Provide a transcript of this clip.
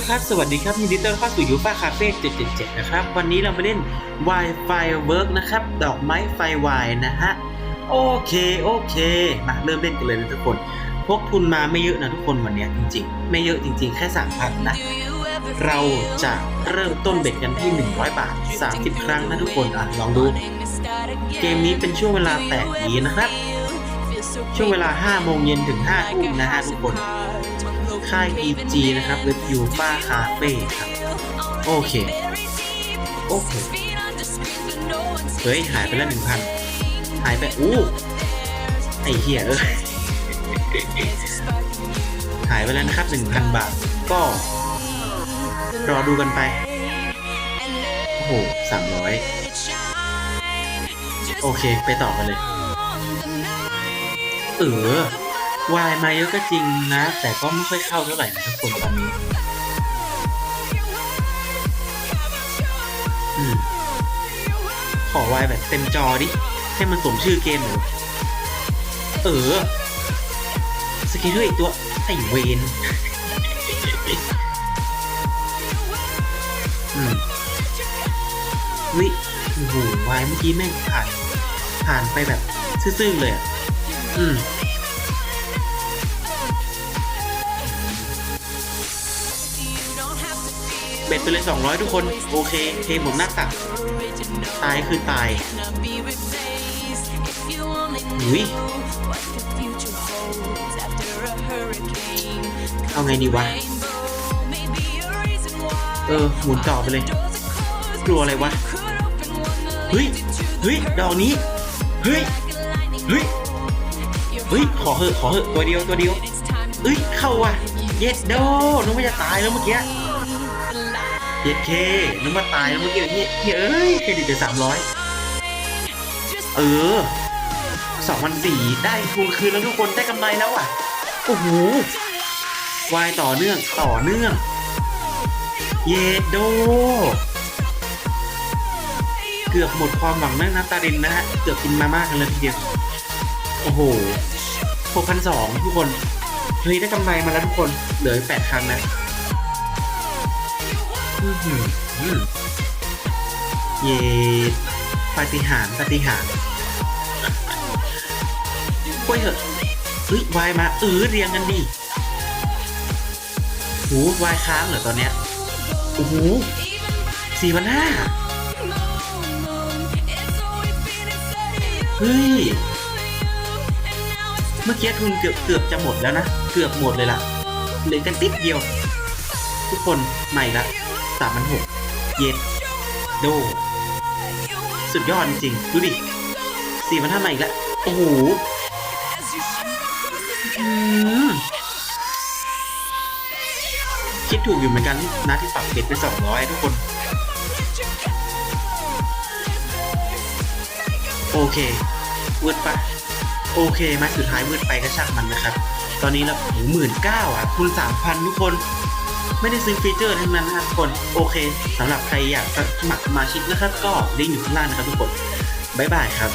ละครับ สวัสดีครับยินดีต้อนรับเข้าสู่ยูฟาคาเฟ่777 นะครับ วันนี้เรามาเล่น Wi-Fi Work นะครับ ดอกไม้ไฟวายนะฮะ โอเค โอเค มาเริ่มเล่นกันเลยนะทุกคน พกทุนมาไม่เยอะนะทุกคนวันนี้จริง ๆ ไม่เยอะจริง ๆ แค่ 3,000 นะ เราจะเริ่มต้นเบ็ดกันที่ 100 บาท 30 ครั้งนะทุกคน อะ ลองดู เกมนี้เป็นช่วงเวลาแปลกดีนะครับ ช่วงเวลา5โมงเย็นถึง5ทุ่มนะฮะทุกคน ค่าย EG นะครับเว็บยูฟาคาเฟ่ครับ โอเค โอเค เฮ้ย หายไปแล้วหนึ่งพันหายไป อู้ ไอเหี้ยเออหายไปแล้วนะครับหนึ่งพันบาท ก็ รอดูกันไป โอ้โหสามร้อยโอเค ไปต่อกันเลย เออ วายมาเยอะก็จริงนะ แต่ก็ไม่ค่อยเข้าเท่าไหร่นะทุกคนตอนนี้อืมขอวายแบบเต็มจอดิ ให้มันสมชื่อเกมหน่อยเออ สกิลด้วยอีกตัว ไอเวนอืมวิโอ้โหวายเมื่อกี้แม่งผ่าน ผ่านไปแบบซื่อๆเลยอะ อืม เบ็ดไปเลย 200 ทุกคน โอเค เทหมหน้าตัก ตายคือตายหุยเอาไงดีวะ เออ หมุนต่อไปเลย กลัวอะไรวะ เฮ้ย เฮ้ย ดอกนี้ เฮ้ย เฮ้ย เฮ้ย ขอเหอะ ขอเหอะ ตัวเดียว ตัวเดียวเอ้ย เข้าว่ะ เย็ดโดนึกว่าจะตายแล้วเมื่อกี้ เย็ดเคนึกว่าตายแล้วเมื่อกี้เฮ้ยเอ้ยเครดิตไปสามร้อยเออสองพันสี่ได้ทุนคืนแล้วทุกคนได้กำไรแล้วอะ โอ้โหวายต่อเนื่องต่อเนื่อง เยดโด เกือบหมดความหวังนั่งน้ำตาดินนะฮะ เกือบกินมาม่ากันเลยทีเดียว โอ้โหหกพันสองทุกคน เฮ้ยได้กำไรมาแล้วทุกคน เหลือแปดครั้งนะ เย็ดปาฏิหาริย์ปาฏิหาริย์กล้วยเหอะเฮ้ยวายมาเออเรียงกันดิโหวายค้างเหรอตอนเนี้ย โอ้โหสี่พันห้าเฮ้ย เมื่อกี้ทุนเกือบเกือบจะหมดแล้วนะ เกือบหมดเลยล่ะ เหลือกันติดเดียว ทุกคนใหม่ละ สามพันหกเย็ดโด สุดยอดจริงๆดูดิสี่พันห้าม่อีกแล้ว โอ้โหคิดถูกอยู่เหมือนกันนะที่ปรับเบ็ดไปสองร้อยทุกคน โอเควืดปะโอเคมาสุดท้ายวืดไปก็ช่างมันนะครับ ตอนนี้เราหมื่นเก้าอะ คูณสามพันทุกคน ไม่ได้ซื้อฟีเจอร์ทั้งนั้นนะครับทุกคน โอเคสำหรับใครอยากสมัครสมาชิกนะครับ ก็ลิงก์อยู่ข้างล่างนะครับทุกคนบ๊ายบายครับ